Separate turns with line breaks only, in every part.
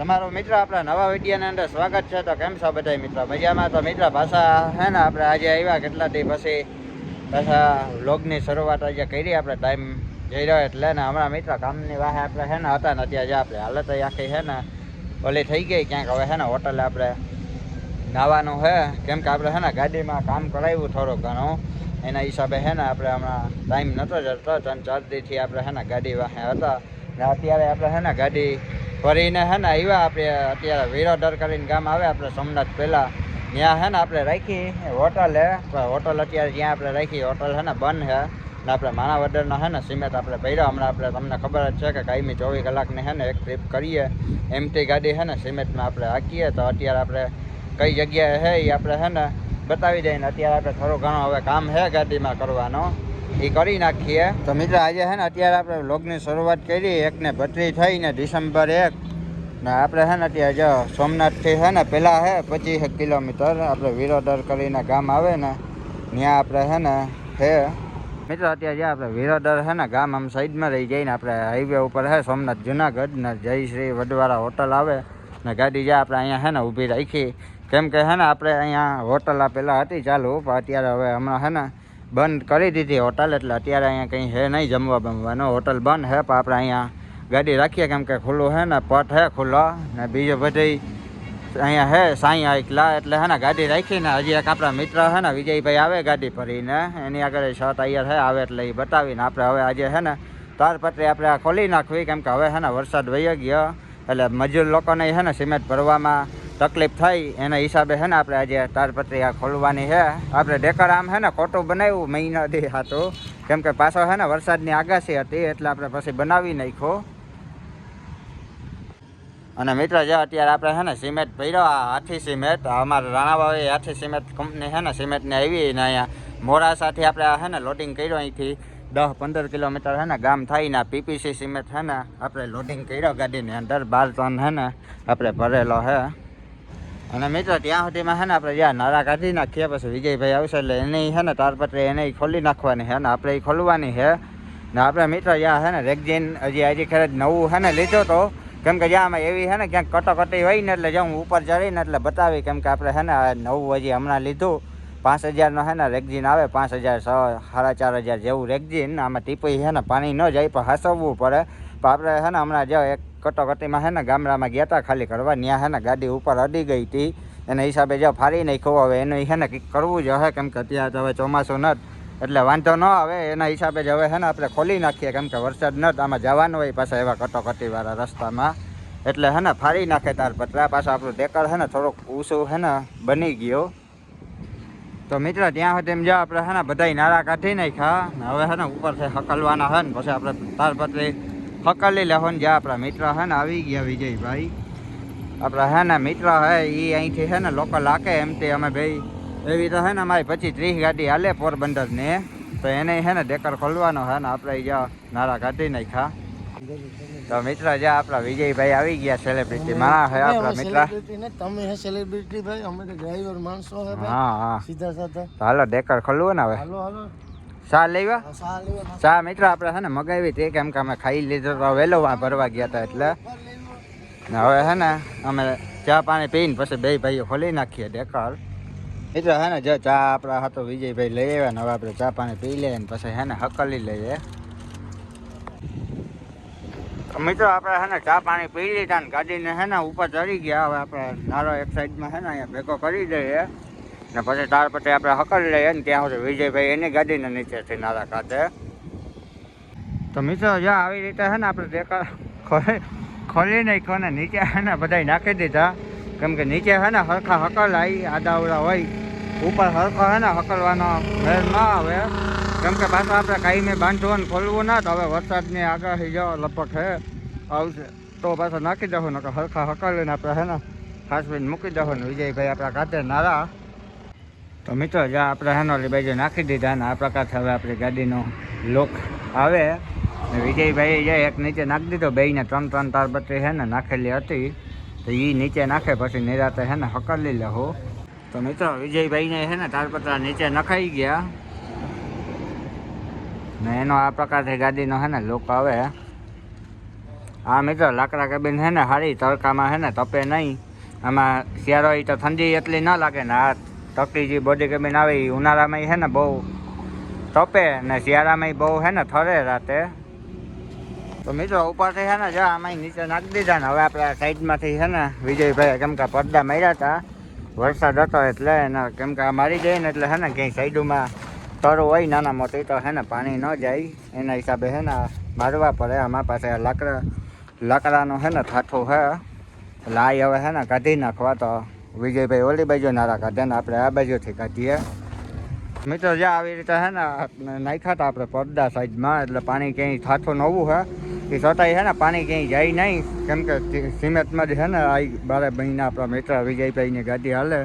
તમારો મિત્ર આપણા નવા વિડીયોની અંદર સ્વાગત છે. તો કેમ છો બધા મિત્રો? મજામાં? તો મિત્ર પાછા હે ને આપણે આજે આવ્યા કેટલા દી પછી? પાછા વ્લોગની શરૂઆત આજે કરી આપણે ટાઈમ જઈ રહ્યો એટલે ને હમણાં મિત્ર કામની વાહે આપણે હે ને હતા ને અત્યારે આપણે. હાલત આખી છે ને ઓલી થઈ ગઈ ક્યાંક. હવે હે ને હોટલે આપણે નાવાનું છે કેમ કે આપણે હે ને ગાડીમાં કામ કરાવ્યું થોડું ઘણું. એના હિસાબે હે ને આપણે હમણાં ટાઈમ નહોતો જતો. ત્રણ ચાર દીથી આપણે હે ને ગાડી વાહે હતા. ને અત્યારે આપણે હે ને ગાડી ફરીને હે ને આવ્યા આપણે અત્યારે વિરોધર કરીને ગામ આવે, આપણે સોમનાથ પહેલાં. ત્યાં હે ને આપણે રાખી હોટલ હે હોટલ અત્યારે જ્યાં આપણે રાખી, હોટલ હે ને બંધ છે ને આપણે માણાવદરનો હે ને સિમેન્ટ આપણે ભર્યો. હમણાં આપણે તમને ખબર જ છે કે કાયમી ચોવીસ કલાકની હે ને એક ટ્રીપ કરીએ. એમટી ગાડી હે ને સિમેન્ટમાં આપણે હાકીએ. તો અત્યારે આપણે કઈ જગ્યાએ હે એ આપણે હે ને બતાવી દઈએ ને અત્યારે આપણે થોડું ઘણું હવે કામ છે ગાડીમાં કરવાનો. એ કરી નાખીએ. તો મિત્ર, આજે છે ને, અત્યારે આપણે વ્લોગની શરૂઆત કરી. એકને ભત્રી થઈ ને ડિસેમ્બર એક. ને આપણે છે ને, અત્યારે જો સોમનાથથી છે ને પહેલાં છે, પચીસ કિલોમીટર આપણે વિરોદર કરીને ગામ આવે ને ત્યાં આપણે છે ને છે મિત્રો, અત્યારે જે આપણે વિરોદર છે ને, ગામ આમ સાઈડમાં રહી જઈને આપણે હાઈવે ઉપર છે, સોમનાથ જુનાગઢ ને જય શ્રી વડવાળા હોટલ આવે ને, ગાડી જે આપણે અહીંયા છે ને, ઊભી રાખી. કેમ કે છે ને, આપણે અહીંયા હોટલ આ પહેલાં હતી ચાલુ, પણ અત્યારે હવે હમણાં છે ને બંધ કરી દીધી હોટલ, એટલે અત્યારે અહીંયા કંઈ છે નહીં જમવા બમવાનો. હોટલ બંધ હે પણ આપણે અહીંયા ગાડી રાખીએ, કેમ કે ખુલ્લું છે ને, પટ હે ખુલ્લો. ને બીજું બધી અહીંયા હે સાંઈ આઈકલા એટલે હે ને, ગાડી રાખીને હજી એક આપણા મિત્ર છે ને, વિજયભાઈ આવે ગાડી ભરીને. એની આગળ છ તૈયાર છે, આવે એટલે એ બતાવીને આપણે હવે આજે હે ને તારપત્રી આપણે આ ખોલી નાખવી, કેમ કે હવે હે ને, વરસાદ વહી ગયો. એટલે મજૂર લોકોને છે ને, સિમેન્ટ ભરવામાં તકલીફ થઈ, એના હિસાબે છે ને આપણે આજે તારપત્રી આ ખોલવાની છે આપણે ડેકર આમ છે ને ખોટું બનાવ્યું મહિના દી હતું કેમ કે પાછો છે ને વરસાદની આગાશી હતી, એટલે આપણે પછી બનાવી નાખ્યો. અને મિત્ર, જે અત્યારે આપણે છે ને સિમેન્ટ ભર્યો, આ હાથી સિમેન્ટ, અમારા રાણાવાવી હાથી સિમેન્ટ કંપની છે ને સિમેન્ટને આવી ને અહીંયા મોડાસાથી આપણે છે ને લોડિંગ કર્યો અહીંથી. દસ પંદર કિલોમીટર છે ને ગામ થાય ને પીપીસી સિમેન્ટ છે ને આપણે લોડિંગ કર્યો ગાડીની અંદર, બાર ટન છે ને આપણે ભરેલો છે અને મિત્રો, ત્યાં સુધીમાં છે ને આપણે જ્યાં નારા કાઢી નાખીએ, પછી વિજયભાઈ આવશે એટલે એની છે ને તારપત્રી એને ખોલી નાખવાની છે ને આપણે એ ખોલવાની છે. ને આપણે મિત્ર જ્યાં છે ને રેગજીન હજી હજી ખેર નવું છે ને લીધો તો, કેમ કે જ્યાં આમાં એવી છે ને ક્યાંક કટોકટી હોય ને એટલે હું ઉપર ચડીને એટલે બતાવી, કેમ કે આપણે છે ને નવું હજી હમણાં લીધું. પાંચ હજારનો છે ને રેગજીન આવે, પાંચ હજાર સાડા ચાર હજાર જેવું રેગજીન, આમાં ટીપી છે ને પાણી ન જાય, પણ હસવવું પડે. પણ આપણે છે ને હમણાં જો એક કટોકટીમાં હે ને ગામડામાં ગયા હતા ખાલી કરવા ત્યાં હે ને ગાડી ઉપર અડી ગઈ હતી એના હિસાબે જો ફારી નાખ્યો, હવે એનું હે ને કંઈક કરવું જ હશે, કેમ કે અત્યારે હવે ચોમાસું નથી, એટલે વાંધો ન આવે, એના હિસાબે જ હવે હે ને આપણે ખોલી નાખીએ, કેમ કે વરસાદ ન આમાં જવાનું હોય પાછા એવા કટોકટીવાળા રસ્તામાં. એટલે હે ને ફાડી નાખે તાર પતરા પાછા આપણું ડેકર છે ને થોડુંક ઊંચું છે ને બની ગયો. તો મિત્ર, ત્યાં સુધી એમ જો આપણે હે ને બધાય નારા કાઢી નાખ્યા હવે હે ને ઉપરથી હકલવાના હે ને, પછી આપણે તારપત્રી હકલી લેવો ને જ્યાં આપણા મિત્ર હે ને આવી ગયા વિજયભાઈ. આપણા હે ને મિત્ર હે એ અહીંથી છે ને લોકલ એમ એમથી અમે ભાઈ એવી તો હે ને અમારી પછી ત્રીસ ગાડી હાલે પોરબંદરને. તો એને છે ને ડેકર ખોલવાનો હે ને આપણે જ્યાં નારા કાઢી નાખ્યા. તો મિત્ર જ્યાં આપણા વિજયભાઈ આવી ગયા સેલિબ્રિટી માણા હે આપણા મિત્ર.
તમે હે સેલિબ્રિટી ભાઈ અમે તો ડ્રાઈવર માણસો હે
હા હા.
સીધા સાધા.
હાલો ડેકર ખોલવો ને હવે.
હાલો હાલો.
ચા લેવા ચા મિત્ર આપણે છે ને મગાવી હતી. કેમ કે અમે ખાઈ લીધો તો વહેલો ભરવા ગયા હતા એટલે. હવે છે ને અમે ચા પાણી પીને પછી બે ભાઈઓ ખોલી નાખીએ ડેકર મિત્ર હે ને જો ચા આપણા હતો વિજયભાઈ લઈ આવ્યા ને હવે આપણે ચા પાણી પી લઈએ ને પછી હે ને હકલી લઈએ. મિત્રો આપણે છે ને ચા પાણી પી લીધા ને ગાડીને હે ને ઉપર ચડી ગયા. હવે આપણે નારો એક સાઈડમાં છે ને અહીંયા ભેગો કરી દઈએ. ને પછી તાર પછી આપણે હકડી લઈએ ને ત્યાં સુધી વિજયભાઈ એની ગાડીને નીચેથી નારા ખાતે તો મિત્રો જો આવી રીતે છે ને આપણે દેખા ખોલી ખોલી નાખ્યો ને નીચે છે ને બધાય નાખી દીધા. કેમ કે નીચે છે ને હરખા હકલ આવી આડાવડા હોય. ઉપર હરખો છે ને હકલવાનો ભેર ના આવે. કેમ કે પાછું આપણે કાંઈ બાંધવું ને ખોલવું ના, તો હવે વરસાદની આગાહી જો લપક છે આવશે. તો પાછા નાખી દઉં ને હરખા હકલીને આપણે છે ને ખાસવીને મૂકી દઉં ને વિજયભાઈ આપણા કાતે નારા તો મિત્રો જ્યાં આપણે હેનોલી બાજુ નાખી દીધા ને આ પ્રકારથી હવે આપણી ગાડીનો લોક આવે. ને વિજયભાઈ જે એક નીચે નાખી દીધો, બેયને ત્રણ ત્રણ તારપત્રી હે ને નાખેલી હતી. તો એ નીચે નાખે પછી નિરાતે છે ને હકલી લેહો તો મિત્રો, વિજયભાઈને હે ને તારપત્રા નીચે નખાઈ ગયા. ને એનો આ પ્રકારથી ગાડીનો છે ને લોક આવે. હા મિત્રો, લાકડા કેબિન હે ને હારી, તડકામાં હે ને તપે નહીં. આમાં શિયાળો તો ઠંડી એટલી ન લાગે ને આ તકતી જે બોડી કેબિન આવે એ ઉનાળામાં હે ને બહુ તપે ને શિયાળામાં બહુ હે ને થરે રાતે. તો મિત્રો, ઉપરથી હે ને જો, આમાં નીચે નાખી દીધા ને, હવે આપણે સાઈડમાંથી હે ને વિજયભાઈ કેમ કે પડદા માર્યા હતા વરસાદ હતો એટલે એને કેમ કે આ મારી જાય ને એટલે હે ને ક્યાંય સાઈડમાં તરું હોય નાના મોટી તો હે ને પાણી ન જાય. એના હિસાબે હે ને મારવા પડે, આમાં પાસે લાકડા, લાકડાનો હે ને થાઠો હે. એટલે આ હવે હે ને કાઢી નાખવા તો વિજયભાઈ ઓલી બાજુ નારા કાઢે ને આપણે આ બાજુથી કાઢીએ. મિત્રો જે આવી રીતે હે ને નાખ્યા હતા આપણે પડદા સાઈડમાં, એટલે પાણી ક્યાંય થાથું નવું હે. એ છતાંય હે ને, પાણી ક્યાંય જાય નહીં. કેમ કે સિમેન્ટમાં જ હે ને, આ બારે મહિના આપણા મિત્ર વિજયભાઈની ગાડી હાલે.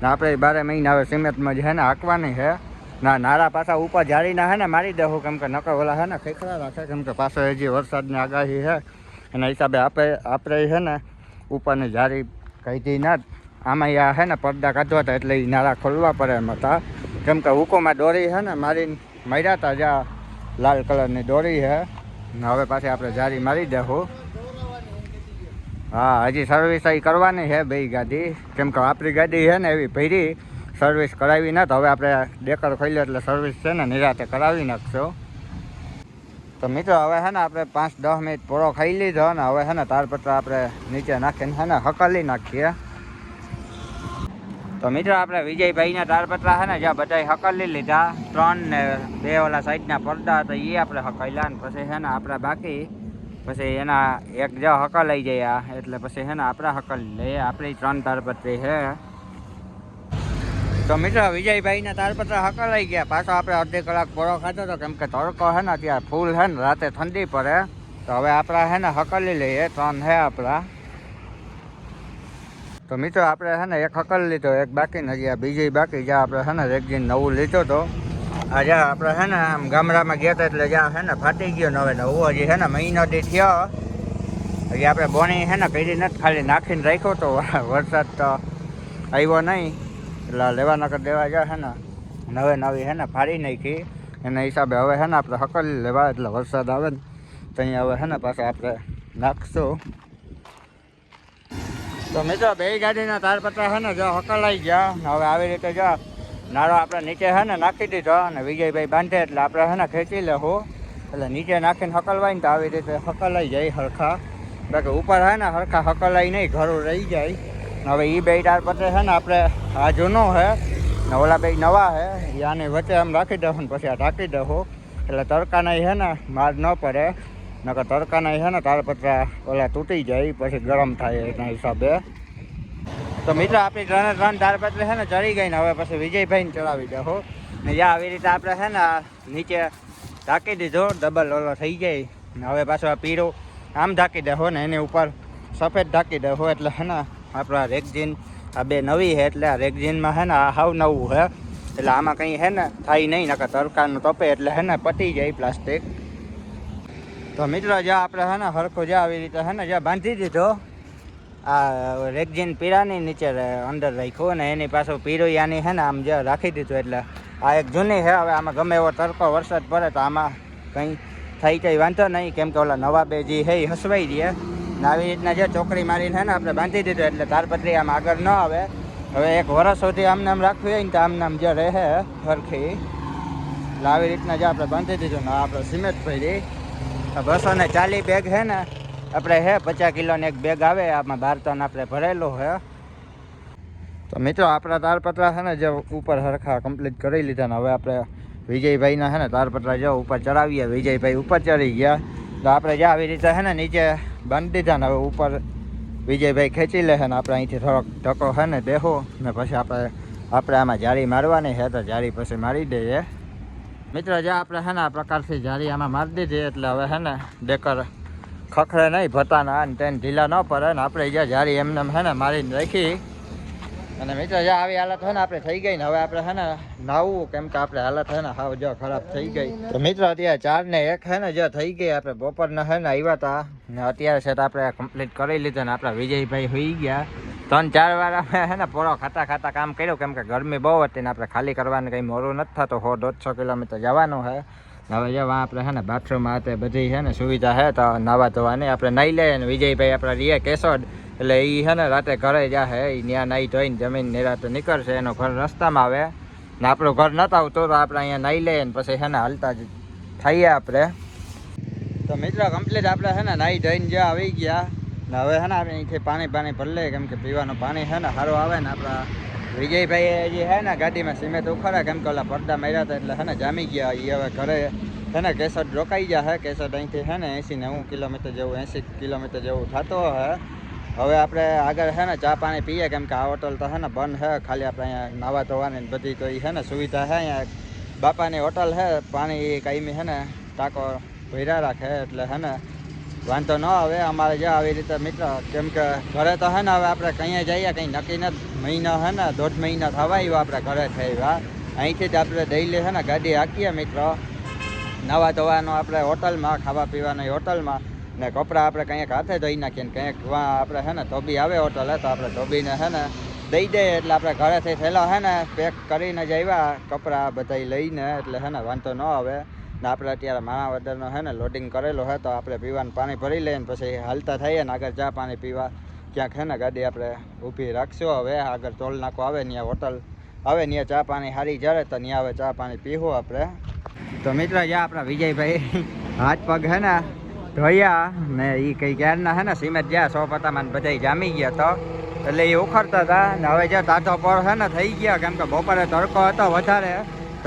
ને આપણે બારે મહિના હવે સિમેન્ટમાં જ હે ને, હાંકવાની છે ના નારા પાછા ઉપર જાળીના હે ને, મારી દેવું કેમ કે નકર ઓલા હે ને ખેખરા રાખે, કેમ કે પાછળ હજી વરસાદની આગાહી છે એના હિસાબે આપણે આપણે હે ને, ઉપરની જાળી કાઢી ના જ. આમાં યા હે ને પડદા કાઢવા હતા એટલે એ નાળા ખોલવા પડે એમ હતા. કેમ કે હુકોમાં દોરી છે ને મારીને માર્યા હતા જ્યાં લાલ કલરની દોરી છે ને હવે પાછી આપણે જારી મારી દેવું હા, હજી સર્વિસ અહીં કરવાની છે બે ગાડી. કેમ કે આપણી ગાડી છે ને એવી ભરી. સર્વિસ કરાવી ના હવે આપણે ડેકર ખોલીએ એટલે સર્વિસ છે ને નિરાતે કરાવી નાખશો. તો મિત્રો, હવે છે ને આપણે પાંચ દસ મિનિટ પૂરો ખાઈ લીધો ને હવે છે ને તાર પત્ર આપણે નીચે નાખીને છે ને હકલી નાખીએ. તો મિત્રો, આપણે વિજયભાઈના તારપત્રા છે ને, જ્યાં બધા હકલી લીધા. ત્રણ ને બે ઓલા સાઈડના પડદા હતા એ આપણે હકાયેલા ને પછી છે ને, આપણે બાકી. પછી એના એક જો હકલાઈ ગયા, એટલે પછી છે ને, આપણે હકલ લઈએ. આપણી ત્રણ તારપત્રી છે. તો મિત્રો, વિજયભાઈના તારપત્રા હકલાઈ ગયા. પાછો આપણે અડધી કલાક પોળો ખાધો હતો કેમ કે તડકો છે ને, અત્યારે ફૂલ છે ને, રાતે ઠંડી પડે. તો હવે આપણા છે ને, હકલી લઈએ, ત્રણ છે આપણા. તો મિત્રો આપણે છે ને એક હકલ લીધો એક બાકી ને હજી આ બીજી બાકી જ્યાં આપણે છે ને રેગજીન નવું લીધો તો આ જ્યાં આપણે છે ને આમ ગામડામાં ગયા હતા એટલે જ્યાં છે ને ફાટી ગયો નવે નવું હજી છે ને મહિનો દી થયો હજી આપણે બોણી છે ને કરી નથી ખાલી નાખીને રાખ્યો તો વરસાદ તો આવ્યો નહીં એટલે લેવા નકર દેવા ગયા છે ને નવે નવી છે ને ફાડી નાખી એના હિસાબે હવે છે ને આપણે હકલ લેવા એટલે વરસાદ આવે ને તો અહીંયા હવે છે ને પાછા આપણે નાખશું તો મિત્રો, બે ગાડીના તારપત્રા છે ને, જો હકલાઈ ગયા. હવે આવી રીતે જો નાળો આપણે નીચે છે ને, નાખી દીધો અને વિજયભાઈ બાંધે એટલે આપણે છે ને ખેંચી લેવું એટલે નીચે નાખીને હકલવાય ને તો આવી રીતે હકલાઈ જાય હરખા. બાકી ઉપર છે ને, હરખા હકલાઈ નહીં, ઘરું રહી જાય. હવે એ બે તારપત્ર છે ને, આપણે આ જૂનો છે ને, ઓલા બે નવા છે. એ આની વચ્ચે આમ રાખી દઉં ને પછી આ ઢાંકી દઉં એટલે તડકાના છે ને, માર ન પડે. નકર તડકાના છે ને તાલપત્રા ઓલા તૂટી જાય, પછી ગરમ થાય એના હિસાબે. તો મિત્રો, આપણી ત્રણે ત્રણ તારપત્ર છે ને, ચડી ગઈ ને, હવે પછી વિજયભાઈને ચડાવી હો. ને જ્યાં આવી રીતે આપણે છે ને નીચે ઢાંકી દીધો, ડબલ ઓલો થઈ જાય. ને હવે પાછો આ પીળો આમ ઢાંકી દેહો ને, એની ઉપર સફેદ ઢાંકી દેહો એટલે છે ને, આપણા રેગઝીન આ બે નવી છે, એટલે આ રેગઝીનમાં છે ને, આ હાવ નવું છે. એટલે આમાં કંઈ છે ને, થાય નહીં, નકર તડકાનું તપે, એટલે છે ને પતી જાય પ્લાસ્ટિક. તો મિત્રો જ્યાં આપણે છે ને હરખો જ્યાં આવી રીતે છે ને જ્યાં બાંધી દીધો. આ રેગજીન પીરાની નીચે અંદર રાખ્યો અને એની પાછું પીરો યાની છે ને આમ જ્યાં રાખી દીધું એટલે આ એક જૂની છે હવે આમાં ગમે એવો તડકો વરસાદ પડે તો આમાં કંઈ થઈ કંઈ વાંધો નહીં. કેમ કે ઓલા નવા બે જે હે હસવાઈ દે ને આવી રીતના જે ચોકડી મારીને છે ને આપણે બાંધી દીધું એટલે તારપત્રી આમ આગળ ન આવે. હવે એક વર્ષ સુધી આમને આમ રાખવી હોય ને તો આમને આમ જે રહે સરખી એટલે આવી રીતના જે આપણે બાંધી દીધું ને આપણે સિમેન્ટ ભરી બસો ને ચાલીસ બેગ છે ને, આપણે હે, પચાસ કિલોની એક બેગ આવે, આમાં બાર ટન આપણે ભરેલો હે. તો મિત્રો, આપણા તારપત્રા છે ને, જે ઉપર સરખા કમ્પ્લીટ કરી લીધા ને, હવે આપણે વિજયભાઈના છે ને, તારપત્રા જો ઉપર ચડાવીએ, વિજયભાઈ ઉપર ચડી ગયા. તો આપણે જે આવી રીતે છે ને, નીચે બાંધી દીધા ને, હવે ઉપર વિજયભાઈ ખેંચી લે છે ને, આપણે અહીંથી થોડોક ધક્કો છે ને દેહો ને પછી આપણે આપણે આમાં જાળી મારવાની છે, તો જાળી પછી મારી દઈએ. મિત્રો, જે આપણે હે ને આ પ્રકારથી જાળી આમાં મારી દીધી, એટલે હવે હે ને ડેકર ખખડે નહીં, ભતાના અને તેને ઢીલા ન પડે ને આપણે જ્યાં જાળી એમને એમ છે ને મારીને રાખી. અને મિત્રો, જે આવી હાલત હોય ને આપણે થઈ ગઈ ને, હવે આપણે છે ને નાવું કેમ કે આપણે હાલત છે ને હાવ જો ખરાબ થઈ ગઈ. તો મિત્રો, અત્યારે ચાર ને એક છે ને જે થઈ ગઈ, આપણે બપોરના છે ને આવ્યા હતા. ને અત્યારે છે આપણે કમ્પ્લીટ કરી લીધું ને આપણા વિજયભાઈ હોઈ ગયા. ત્રણ, ચાર વાર અમે છે ને પોળો ખાતા ખાતા કામ કર્યું, કેમ કે ગરમી બહુ હતી ને આપણે ખાલી કરવાનું કંઈ મોડું નથી થતું. સો દોઢસો કિલોમીટર જવાનું છે હવે જો આપણે છે ને બાથરૂમ તે બધી છે ને સુવિધા છે તો નાવા ધોવાની. આપણે નહીં લઈએ ને વિજયભાઈ આપણા રીએ કેશોદ, એટલે એ છે ને રાતે ઘરે જાહે એ ત્યાં નાહી ધોઈને જમીન નિરાતે નીકળશે, એનો ઘર રસ્તામાં આવે. ને આપણું ઘર નતા આવતું તો આપણે અહીંયા નહીં લઈએ ને પછી છે ને હાલતા જ થઈએ આપણે. તો મિત્રો કમ્પ્લીટ આપણે છે ને નાહી ધોઈને જ્યાં આવી ગયા. ને હવે છે ને આપણે અહીંથી પાણી પાણી ભરી લઈએ કેમ કે પીવાનું પાણી છે ને સારું આવે ને આપણા વિજયભાઈ જે છે ને ગાડીમાં સિમેન્ટ ઉખાડે કેમ કે ઓલા પડદા માર્યા હતા એટલે છે ને જામી ગયા એ હવે ઘરે છે ને કેસોદ રોકાઈ ગયા છે કેસોદ અહીંથી છે ને એંસી નેવું કિલોમીટર જેવું એંસી કિલોમીટર જેવું થતો હે હવે આપણે આગળ છે ને ચા પાણી પીએ કેમ કે આ હોટલ તો છે ને બંધ છે ખાલી આપણે અહીંયા નાવા ધોવાની બધી તો એ છે ને સુવિધા છે અહીંયા બાપાની હોટલ છે પાણી કાયમી છે ને ટાંકો ભર્યા રાખે એટલે છે ને વાંધો ન આવે, અમારે જો આવી રીતે મિત્ર, કેમ કે ઘરે તો હે ને હવે આપણે કંઈ જઈએ, કંઈ નક્કી નથી. મહિનો હે ને, દોઢ મહિના થવા આવ્યો આપણે ઘરે થઈ અહીંથી જ આપણે ડેઈલી છે ને ગાડી હાકીએ મિત્રો. નવા ધોવાનું આપણે હોટલમાં, ખાવા પીવાની હોટલમાં. ને કપડાં આપણે કંઈક હાથે ધોઈ નાખીએ ને કંઈક આપણે છે ને, ધોબી આવે હોટલે તો આપણે ધોબીને છે ને દઈ દઈએ. એટલે આપણે ઘરેથી થયેલા છે ને, પેક કરીને જ આવ્યા. કપડાં બધા લઈને, એટલે છે ને વાંધો ન આવે. ને આપણે અત્યારે માણાવદરનો છે ને લોડિંગ કરેલો છે તો આપણે પીવાનું પાણી ભરી લઈએ પછી હાલતા થઈએ ને આગળ ચા પાણી પીવા. ક્યાંક છે ને ગાડી આપણે ઊભી રાખશું હવે, આગળ ટોલ નાખો આવે ત્યાં હોટલ આવે ત્યાં ચા પાણી સારી જાય તો ત્યાં હવે ચા પાણી પીવું આપણે. તો મિત્રો જ્યાં આપણા વિજયભાઈ હાથ પગ હે ને ધોયા ને એ કઈ ક્યારના હે ને, સિમેન્ટ ગયા સો પતામાં બધા જામી ગયા તો. એટલે એ ઉખડતા હતા ને હવે જ્યાં તાતો પર હે ને, થઈ ગયા. કેમ કે બપોરે તડકો હતો વધારે.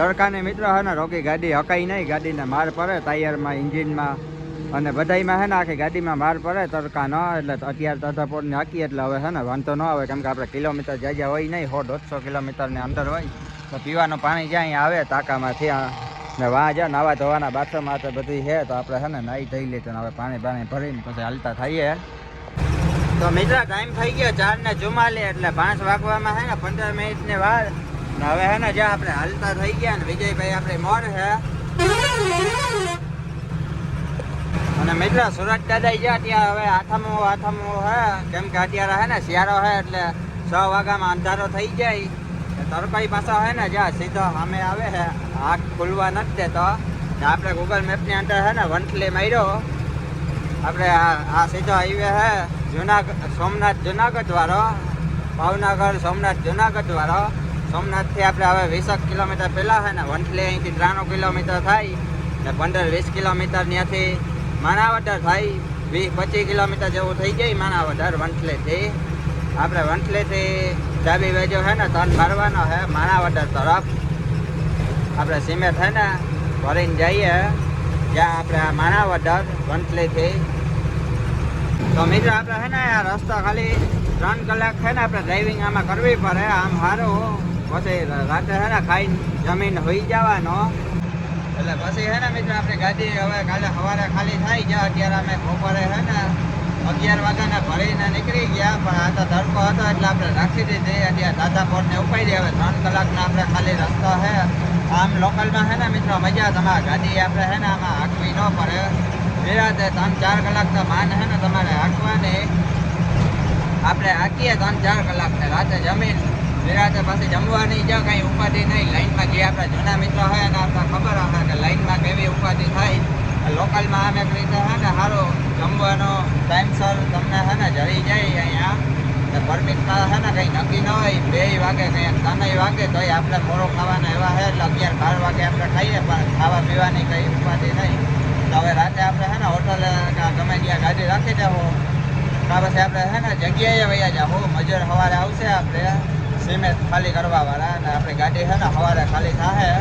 તડકાને મિત્રો હે ને, રોકી ગાડી હકાઈ નહીં, ગાડીને માર પડે, ટાયરમાં, ઇન્જિનમાં. અને બધાયમાં હે ને, આખી ગાડીમાં માર પડે, તડકા ન એટલે અત્યારે તાતાપોર ને હાકીએ એટલે હવે હે ને, વાંધો ન આવે. કેમ કે આપણે કિલોમીટર જ્યાં હોય નહીં સો દોઢસો કિલોમીટરની અંદર હોય. તો પીવાનું પાણી જ્યાં આવે તાકામાંથી આ ને વાં જ્યાં નાવા ધોવાના બાથરૂમ આ બધી છે, તો આપણે હે ને નાહી ધોઈ લઈએ હવે પાણી પાણી ભરીને પછી હાલતા થઈએ. તો મિત્ર ટાઈમ થઈ ગયો ચાર ને ચુમ્માલી એટલે પાંચ વાગવામાં છે ને, પંદર મિનિટની વાર. હવે હે ને જ્યાં આપણે હાલતા થઈ ગયા ને, વિજયભાઈ આપણે મોર છે અને મિત્ર, સુરત દાદા ગયા ત્યાં હવે આથમો આથમો હે. કેમ કે અત્યારે હે ને શિયાળો હે એટલે છ વાગ્યામાં અંધારો થઈ જાય. તરકાઈ પાછા હે ને જ્યાં સીધો સામે આવે છે આંખ ખુલવા નથી દેતો. આપણે ગૂગલ મેપની અંદર હે ને વંથલી માર્યો. આપણે આ સીધો હાઈવે હે. જુનાગઢ, સોમનાથ જુનાગઢ વાળો ભાવનગર, સોમનાથ જુનાગઢ વાળો સોમનાથથી આપણે હવે વીસક કિલોમીટર પહેલાં છે ને, વંથલી અહીંથી ત્રાણું કિલોમીટર થાય ને પંદર વીસ કિલોમીટર ત્યાંથી માણાવદર થાય. વીસ પચીસ કિલોમીટર જેવું થઈ જાય માણાવદર વંથલીથી. આપણે વંથલીથી ચાબી વેજો છે ને, તન મારવાનો છે માણાવદર તરફ. આપણે સિમેન્ટ છે ને, ભરીને જઈએ. જ્યાં આપણે આ માણાવદર વંથલીથી. તો મિત્રો આપણે છે ને, આ રસ્તો ખાલી ત્રણ કલાક છે ને આપણે ડ્રાઇવિંગ આમાં કરવી પડે, આમ સારું. પછી રાતે છે ને જમીન હોઈ જવાનો. એટલે પછી છે ને મિત્ર ગાડી હવે કાલે સવારે ખાલી થાય ગયા અત્યારે અમે બપોરે ને અગિયાર વાગ્યાના ભરીને નીકળી ગયા. પણ આ તો તડકો હતો એટલે આપણે રાખી દીધી. અત્યારે દાદાપોરને ઉપાડી હવે ત્રણ કલાકના આપણે ખાલી રસ્તો છે આમ લોકલમાં હે ને મિત્રો મજા તમારા ગાડી આપણે હે ને આમાં હાંકવી ન પડે. નિરાતે ત્રણ ચાર કલાક તો માન હે ને તમારે હાંકવાની. આપણે હાંકીએ ત્રણ ચાર કલાક ને રાતે જમીન. નિરાતે પછી જમવાની જો કંઈ ઉપાધિ નહીં. લાઈનમાં જે આપણા જૂના મિત્રો હોય ને આપણે ખબર હશે કે લાઈનમાં કેવી ઉપાધિ થાય. લોકલમાં આમ એક રીતે હે ને સારો જમવાનો ટાઈમસર તમને હે ને જઈ જાય અહીંયા. પરમિટમાં હે ને કંઈ નક્કી ન હોય. બે વાગે કંઈ ત્રણેય વાગે તોય આપણે મોડો ખાવાના એવા હે એટલે અગિયાર બાર વાગે આપણે ખાઈએ, પણ ખાવા પીવાની કંઈ ઉપાધિ નહીં. તો હવે રાતે આપણે હે ને હોટલ ગમે ત્યાં ગાડી રાખી દેવો પછી આપણે હે ને જગ્યાએ વૈયા જાવ મજૂર સવારે આવશે આપણે. સિમેન્ટ ખાલી કરવા વાળા અને આપણી ગાડી છે ને સવારે ખાલી થાય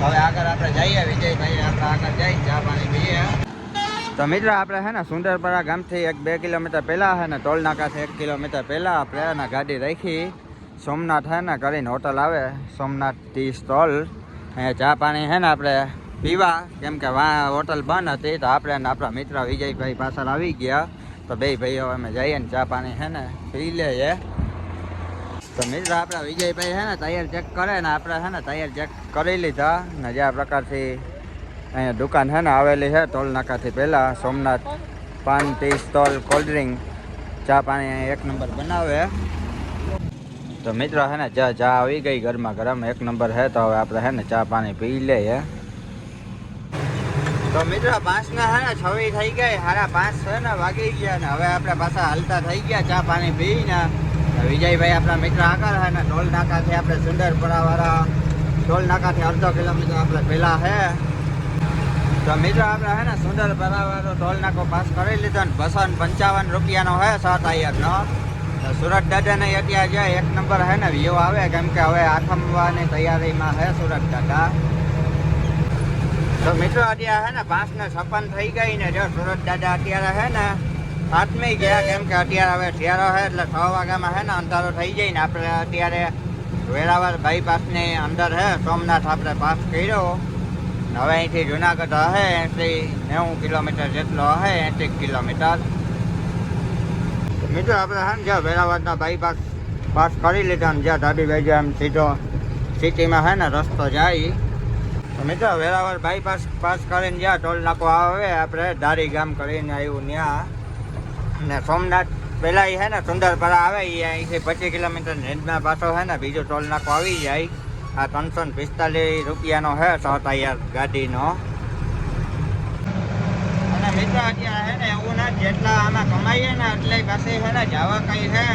હવે આગળ આપણે જઈએ વિજયભાઈ આપણે આગળ જઈ ચા પાણી પીએ. તો મિત્રો, આપણે છે ને સુંદરપરા ગામથી એક બે કિલોમીટર પહેલાં છે ને ટોલ નાકાથી એક કિલોમીટર પહેલાં આપણે એને ગાડી રાખી. સોમનાથ છે ને કરીને હોટલ આવે, સોમનાથ ટી સ્ટોલ. અહીંયા ચા પાણી છે ને આપણે પીવા. કેમ કે વાં, હોટલ બંધ હતી, તો આપણે ને આપણા મિત્ર વિજયભાઈ પાછળ આવી ગયા. તો બે ભાઈઓ અમે જઈએ ને ચા પાણી છે ને પી લઈએ. તો મિત્ર આપણા વિજયભાઈ છે ને ટાયર ચેક કરે ને આપણે છે ને ટાયર ચેક કરી લીધા ને જે આ પ્રકારથી અહીંયા દુકાન છે ને આવેલી છે ટોલ નાકાથી પહેલાં Somnath paan tea stall cold drink ચા પાણી અહીંયા એક નંબર બનાવે. તો મિત્રો છે ને ચા ચા આવી ગઈ ગરમા ગરમ, એક નંબર છે તો હવે આપણે છે ને ચા પાણી પી લઈએ. તો મિત્રો પાંચના હે ને છવી થઈ ગઈ સાડા પાંચ છે ને વાગી ગયા ને હવે આપણે પાછા હાલતા થઈ ગયા ચા પાણી પીને. વિજયભાઈ આપણા મિત્ર આગળ હે ને ટોલ નાકાથી આપણે સુંદરપરાવાળા ટોલ નાકાથી અડધો કિલોમીટર આપણે પહેલાં હે તો મિત્રો આપણે હે ને સુંદરપરાવાળો ટોલ નાકો પાસ કરી લીધો ને બસો ને પંચાવન રૂપિયાનો હે સાત આયરનો. તો સુરત દાદાને અત્યારે જે એક નંબર હે ને વ્યૂ આવે, કેમ કે હવે આથમવાની તૈયારીમાં હે સુરત દાદા. તો મિત્રો અત્યારે હે ને પાંચ ને છપ્પન થઈ ગઈ ને જો સુરત દાદા અત્યારે હે ને આથમી ગયા, કેમ કે અત્યારે હવે શિયાળો છે એટલે છ વાગ્યામાં હે ને અંધારો થઈ જાય ને આપણે અત્યારે વેરાવર બાયપાસની અંદર હે, સોમનાથ આપણે પાસ કર્યો. હવે અહીંથી જુનાગઢ હશે એસી નેવું કિલોમીટર જેટલો હશે એસી કિલોમીટર. મિત્રો, આપણે હા ને જ્યાં વેરાવળના બાયપાસ પાસ કરી લીધા ને જ્યાં ધાબી બાજુ એમ સીધો સિટીમાં હે ને રસ્તો જાય. મિત્રો, વેરાવળ બાયપાસ પાસ કરીને જ્યાં ટોલ નાકો આવે, આપણે ધારી ગામ કરીને આવ્યું ત્યાં ને સોમનાથ પહેલાં હે ને સુંદરપરા આવે એ અહીંથી પચીસ કિલોમીટર રેન્જમાં પાછો હે ને બીજો ટોલ નાકો આવી જાય. આ ત્રણસો ને પિસ્તાલીસ રૂપિયાનો હે સો ટાયર ગાડીનો. અને મિત્રો અત્યારે હે એવું ના જેટલા આમાં કમાઈએ ને એટલે પાસે હે ને જવા કઈ હે.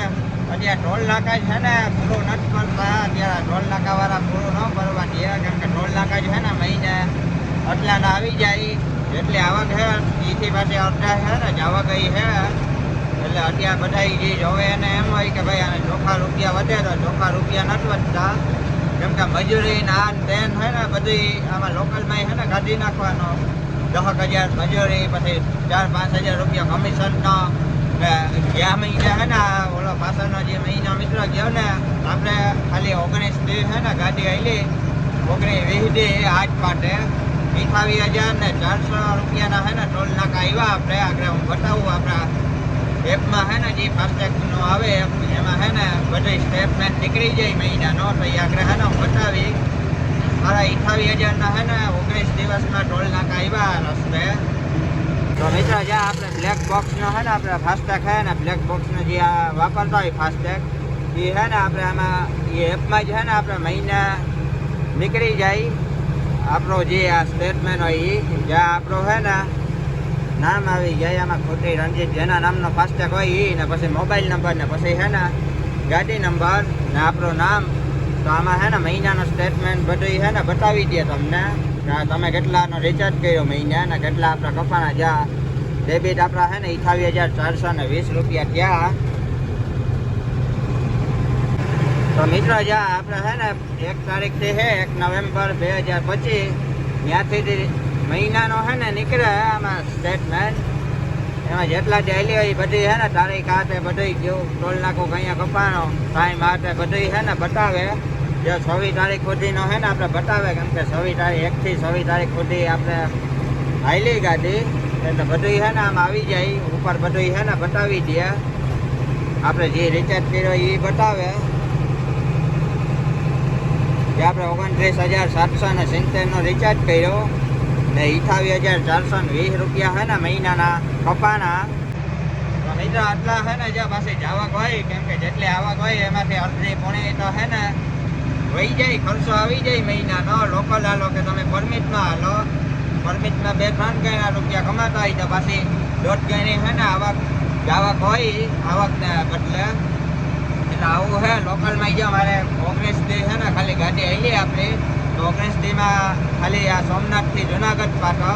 અત્યારે ટોલ નાકા છે ને પૂરું નથી કરતા. અત્યારે ટોલ નાકાવાળા પૂરું ન કરવા દે કેમ કે ટોલ નાકા છે ને મહિને એટલા ના આવી જાય. જેટલી આવક છે એથી પાછી અડધા છે ને જવા ગઈ છે એટલે અત્યારે બધા જે જોવે એને એમ હોય કે ભાઈ આને ચોખ્ખા રૂપિયા વધે તો ચોખ્ખા રૂપિયા નથી વધતા. કેમ કે મજૂરી ના તેન છે ને બધી આમાં લોકલમાં છે ને કાઢી નાખવાનો. દસ હજાર મજૂરી, પછી ચાર પાંચ હજાર રૂપિયા કમિશનનો ગયા મહિને છે ને આ ઓલો પાછળનો જે મહિના મિત્ર ગયો ને, આપણે ખાલી ઓગણીસ દી છે ને ગાડી આવેલી ઓગણીસ વીસ દી આઠ પાટે અઠાવીસ હજાર ને ચારસો રૂપિયાના છે ને ટોલ નાકા આવ્યા આપણે આગળ હું બતાવું આપણા એપમાં છે ને જે ફાસ્ટેગનો આવે, એમાં હે ને બધી સ્ટેટમેન્ટ નીકળી જાય મહિનાનો તો આગળ છે ને બતાવી. મારા અઠાવીસ હજારના છે ને ઓગણીસ દિવસમાં ટોલ નાકા આવ્યા રસ્તે તો મિત્રો જ્યાં આપણે બ્લેક બોક્સનો હે ને આપણે ફાસ્ટેગ હે ને બ્લેક બોક્સનો જે આ વાપરતા હોય ફાસ્ટેગ એ હે ને આપણે આમાં એ એપમાં જ છે ને આપણે મહિના નીકળી જાય. આપણો જે આ સ્ટેટમેન્ટ હોય એ જ્યાં આપણો છે ને નામ આવી જાય આમાં ખોટી રણજીત જેના નામનો ફાસ્ટેગ હોય એ ને પછી મોબાઈલ નંબર, ને પછી છે ને ગાડી નંબર, ને આપણું નામ. તો આમાં છે ને મહિનાનો સ્ટેટમેન્ટ બધું છે ને બતાવી દે તમને. કે તમે કેટલાનો રિચાર્જ કર્યો મહિના, ને કેટલા આપણા કપાના જ્યાં ડેબિટ આપણા છે ને અઠાવીસ હજાર ચારસો ને વીસ રૂપિયા ત્યાં તો મિત્રો જ્યાં આપણે છે ને એક તારીખથી હે, એક નવેમ્બર બે હજાર પચીસ, ત્યાંથી મહિનાનો છે ને નીકળે આમાં સ્ટેટમેન્ટ એમાં જેટલા ડેલી હોય બધી છે ને તારીખ હાથે બધી જેવું ટોલ નાખું કંઈ કપાણો ટાઈમ હાથે બધી છે ને બતાવે. જે છવ્વીસ તારીખ સુધીનો છે ને આપણે બતાવે. કેમ કે છવ્વીસ તારીખ એકથી છવ્વીસ તારીખ સુધી આપણે હાઈલી ગાડી. એટલે બધું છે ને આમ આવી જાય. ઉપર બધું છે ને બતાવી દે. આપણે જે રિચાર્જ કર્યો એ બતાવે. જે આપણે ઓગણત્રીસ હજાર સાતસો ને સિત્તેરનો રિચાર્જ કર્યો. ને અઠાવીસ હજાર ચારસો ને વીસ રૂપિયા છે ને મહિનાના કપાના. મિત્રો આટલા છે ને જે પાસે આવક હોય, કેમ કે જેટલી આવક હોય એમાંથી અડધી પોણી તો છે ને, વહી જાય, ખર્ચો આવી જાય મહિનાનો. લોકલ હાલો કે તમે પરમિટમાં હાલો. પરમિટમાં બે ત્રણ ગણા રૂપિયા કમાતા હોય તો પાછી દોઢ ગણી છે ને આવક આવક હોય, આવકને બદલે. એટલે આવું છે લોકલમાં જો મારે ઓગણીસ દી છે ને, ખાલી ગાડી આવી આપણી. તો ખાલી આ સોમનાથથી જુનાગઢ પાછો.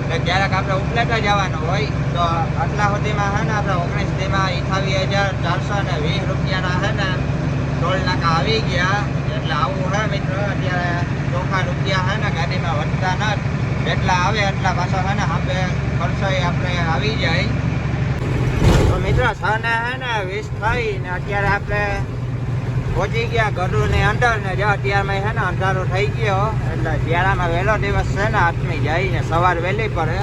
એટલે ક્યારેક આપણે ઉપલેટા જવાનું હોય, તો આટલા સુધીમાં છે ને આપણે ઓગણીસ દીમાં અઠાવીસ હજાર ચારસો ને વીસ રૂપિયાના છે ને ટોલ નાકા આવી ગયા. એટલે આવું છે મિત્રો, અત્યારે ચોખ્ખા રૂપિયા છે ને ગાડીમાં વધતા નથી. જેટલા આવે એટલા પાછા છે ને આપણે ખર્ચો આપણે આવી જાય. તો મિત્રો છ ને હે ને વીસ થઈ ને અત્યારે આપણે પહોંચી ગયા ગઢુની અંદર ને જો અત્યારમાં હે ને અંધારો થઈ ગયો, એટલે જ્યારામાં વહેલો દિવસ છે ને આથમી જાય ને સવાર વહેલી પડે.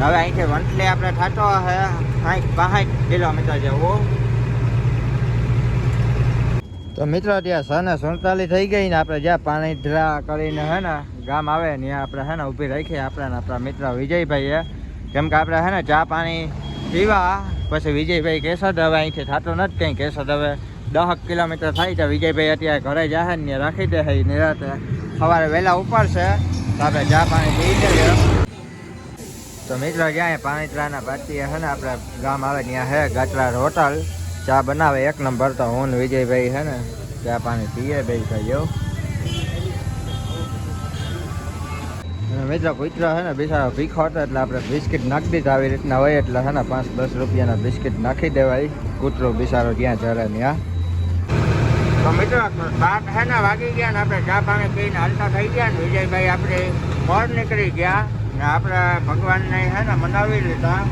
હવે અહીંથી વંટલી આપણે થતો હે સાઠ પાંઠ કિલોમીટર જેવું. તો મિત્રો, ત્યાં સને સુડતાલીસ થઈ ગઈ ને આપણે જ્યાં પાણી ધ્રા કરીને હે ને ગામ આવે ને ત્યાં આપણે હે ને ઊભી રાખીએ આપણે આપણા મિત્ર વિજયભાઈએ. કેમ કે આપણે હે ને ચા પાણી પીવા, પછી વિજયભાઈ કેસદ હવે અહીંથી થતો નથી, કંઈ કેસદ હવે દસ કિલોમીટર થાય તો વિજયભાઈ અત્યારે ઘરે જાહે ને રાખી દે છે નિરાતે સવારે વહેલા ઉપાડશે તો આપણે ચા પાણી પી જઈએ તો મિત્રો જ્યાં પાણીતરાના પાટીએ છે ને આપણે ગામ આવે ત્યાં હે, ગાટલા હોટલ. ચા બનાવે એક નંબર તો હું વિજયભાઈ છે ને. ચા પાણી પીએ બે અને મિત્રો, કૂતરો છે ને બિચારો ભીખો હતો એટલે આપણે બિસ્કિટ નાખી દીધા આવી રીતના હોય એટલે છે ને પાંચ દસ રૂપિયાના બિસ્કિટ નાખી દેવાય. કૂતરો બિચારો ત્યાં જરા ત્યાં તો મિત્રો, બાપ હે ને વાગી ગયા ને આપણે ચા પાણી પીને હાલતા થઈ ગયા ને, વિજયભાઈ આપણે પર નીકળી ગયા ને આપણે ભગવાનને હે ને મનાવી લીધા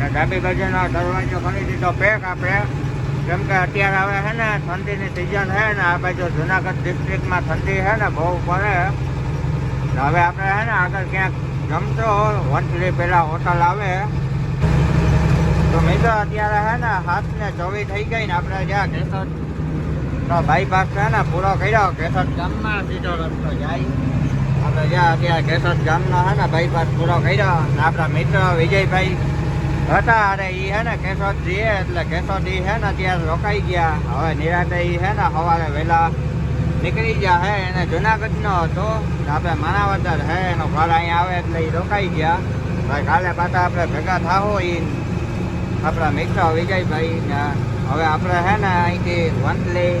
ને ડાબી બાજુના દરવાજો ખોલી દીધો, પેક આપણે. કેમ કે અત્યારે હવે હે ને ઠંડીની સિઝન છે ને, આ બાજુ જુનાગઢ ડિસ્ટ્રિક્ટમાં ઠંડી છે ને, બહુ પડે. હવે આપણે હે ને આગળ ક્યાંક જમતો વંથલી પહેલાં હોટલ આવે. તો મિત્રો, અત્યારે હે ને હાથને ચોવી થઈ ગઈ ને આપણે જ્યાં કેશોદ તો બાયપાસ છે ને, પૂરો કર્યો. કેશોદ ગામમાં સીધો રસ્તો જાય. આપણે જ્યાં અત્યારે કેશોદ ગામનો છે ને બાયપાસ પૂરો કર્યો. ને આપણા મિત્ર વિજયભાઈ હતા, અરે એ હે ને કેશોદ જઈએ એટલે કેશોદ છે ને ત્યાં રોકાઈ ગયા. હવે નિરાતે એ હે ને સવારે વહેલા નીકળી ગયા હે એને જુનાગઢનો હતો. આપણે માણાવદર હે એનો ઘર અહીંયા આવે એટલે એ રોકાઈ ગયા. ભાઈ કાલે પાછા આપણે ભેગા થાવો એ આપણા મિત્ર વિજયભાઈ ને હવે આપણે હે ને અહીંથી વંથલી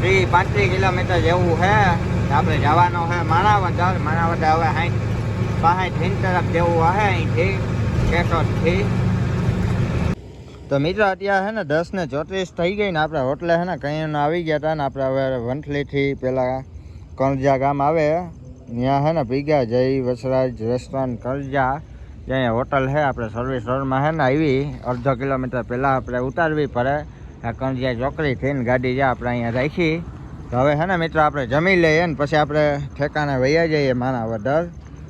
ત્રીસ પાંત્રીસ કિલોમીટર જેવું છે આપણે જવાનું છે માણાવદર. માણાવદર હવે સાઠ પાસે હિંદ તરફ જેવું હશે અહીંથી, કેશોદથી. તો મિત્ર, અત્યારે છે ને દસ ને ચોત્રીસ થઈ ગઈ ને આપણે હોટલે છે ને કંઈ આવી ગયા હતા ને આપણે હવે વંથલીથી પેલા કણજા ગામ આવે. ત્યાં છે ને પી જય વસરાજ રેસ્ટોરન્ટ કણજા ત્યાં હોટલ છે આપણે સર્વિસ રોડમાં છે ને આવી. અડધો કિલોમીટર પહેલાં આપણે ઉતારવી પડે. આ કણજિયા ચોકડી થઈને ગાડી જ્યાં આપણે અહીંયા રાખી. તો હવે છે ને મિત્રો, આપણે જમી લઈએ ને પછી આપણે ઠેકાણે વૈયા જઈએ માણાવદર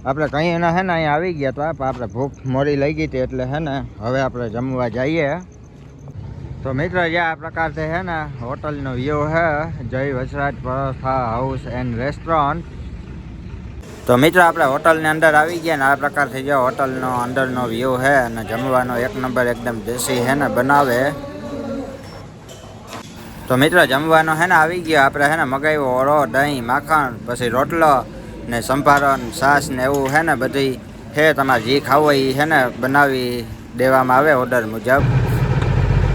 આપણે કંઈ એના છે ને અહીંયા આવી ગયા હતા પણ આપણે ભૂખ મોડી લઈ ગઈ હતી એટલે છે ને હવે આપણે જમવા જઈએ. તો મિત્રો, જે આ પ્રકારથી છે ને, હોટલનો વ્યૂ છે Jay Vasraj paratha house and restaurant. તો મિત્રો, આપણે હોટલની અંદર આવી ગયા ને, આ પ્રકારથી જે હોટલનો અંદરનો વ્યૂ છે અને જમવાનો એક નંબર એકદમ દેશી છે ને, બનાવે. તો મિત્રો, જમવાનો હે ને આવી ગયો. આપણે હે ને મગાવ્યો ઓળો, દહીં, માખણ, પછી રોટલો ને સંભારણ સાસ ને એવું હે ને બધી. હે, તમારે જે ખાવું હોય એ હે ને બનાવી દેવામાં આવે ઓર્ડર મુજબ.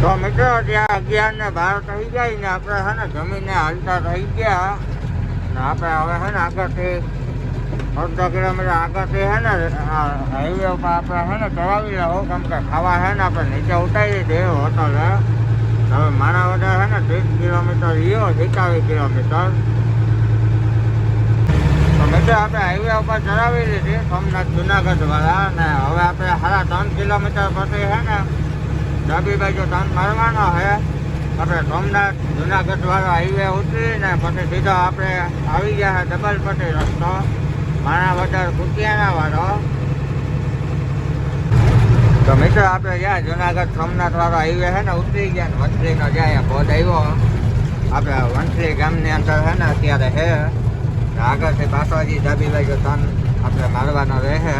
તો મિત્રો, ત્યાં અગિયાર ને બાર થઈ જાય ને આપણે હે ને જમીને હાલતા થઈ ગયા. ને આપણે હવે હે ને આગળથી અડધા કિલોમીટર આગળથી હે ને હાઈવે ઉપર આપણે હે ને ચલાવી લેવો કેમ કે ખાવા હે ને આપણે નીચે ઉતારી દઈએ હોટલ. હવે મારા વડા છે ને ત્રીસ કિલોમીટર રહ્યો સિત્તાવીસ કિલોમીટર. તો મિત્રો આપણે હાઈવે ઉપર ચલાવી લીધી, સોમનાથ જુનાગઢ વાળા ને હવે આપણે સાડા ત્રણ કિલોમીટર પછી છે ને ડાબી બાજુ ટર્ન મારવાનો છે આપણે સોમનાથ જુનાગઢ વાળો હાઈવે ઉતરીને પછી સીધો આપણે આવી ગયા છે ડબલ પટી રસ્તો માણાવદર કુટિયાના વાળો. તો મિત્રો આપણે જ્યાં જુનાગઢ, સોમનાથ વાળો હાઈવે છે ને, ઉતરી ગયા ને વંથલીનો જ્યાં બોધ આવ્યો. આપણે વંથલી ગામની અંદર છે ને, અત્યારે છે. આગળથી પાછળથી ડાબી બાજુ તન આપણે મારવાનો રહે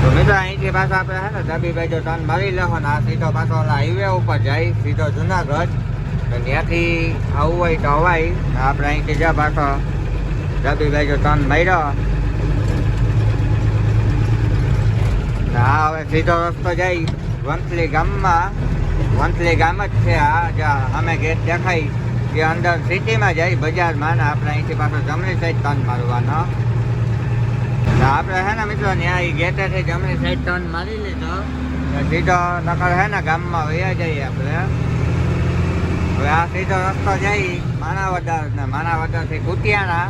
તો મિત્રો, અહીંથી પાછા આપણે છે ને ડાબી બાજુ તન મારી લેવો ને, આ સીધો પાછો ઓલા હાઈવે ઉપર જાય, સીધો જુનાગઢ. ત્યાંથી આવવું હોય તો અવાય. આપણે અહીંથી જ્યાં પાછો ડાબી બાજુ ટર્ન માર્યો આ હવે સીધો રસ્તો જઈ વંથલી ગામમાં. વંથલી ગામ જ છે આ અમે ગેટ દેખાય. જે અંદર સિટીમાં જાય, બજારમાં આપણે અહીંથી પાછો જમણી સાઈડ ટર્ન મારવાનો. આપણે છે ને મિત્રો, ત્યાં એ ગેટેથી જમણી સાઈડ ટર્ન મારી લીધો. સીધો નકર છે ને ગામમાં વયા જઈએ આપણે. હવે આ સીધો રસ્તો જઈ માણાવદર ને માણાવદરથી કુટિયાણા.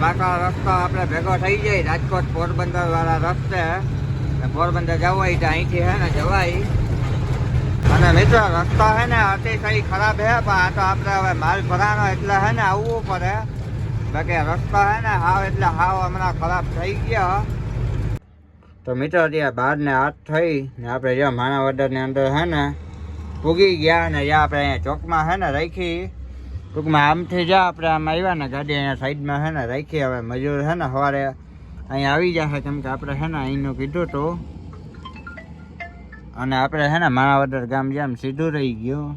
પાછો રસ્તો આપણે ભેગો થઈ જાય રાજકોટ પોરબંદર વાળા રસ્તે. પોરબંદર જવું હોય તો અહીંથી હે ને જવાય. અને મિત્રો, રસ્તો છે ને અતિશય ખરાબ હે, પણ આ તો આપણે હવે માલ ભરાનો એટલે હે ને આવવું પડે. બાકી રસ્તો હે ને હાવ એટલે હાવ હમણાં ખરાબ થઈ ગયો તો મિત્રો ત્યાં બારને હાથ થઈ ને આપણે જ્યાં માણાવદરની અંદર હે ને પૂગી ગયા ને જ્યાં આપણે અહીંયા ચોકમાં હે ને રાખી. ટૂંકમાં આમથી જ્યાં આપણે આમ આવ્યા ને ગાડી અહીંયા સાઈડમાં છે ને રાખી, હવે મજૂર છે ને સવારે અહીંયા આવી જશે, કેમ કે આપણે છે ને અહીંનું કીધું હતું અને આપણે છે ને માણાવદર ગામ જેમ સીધું રહી ગયું.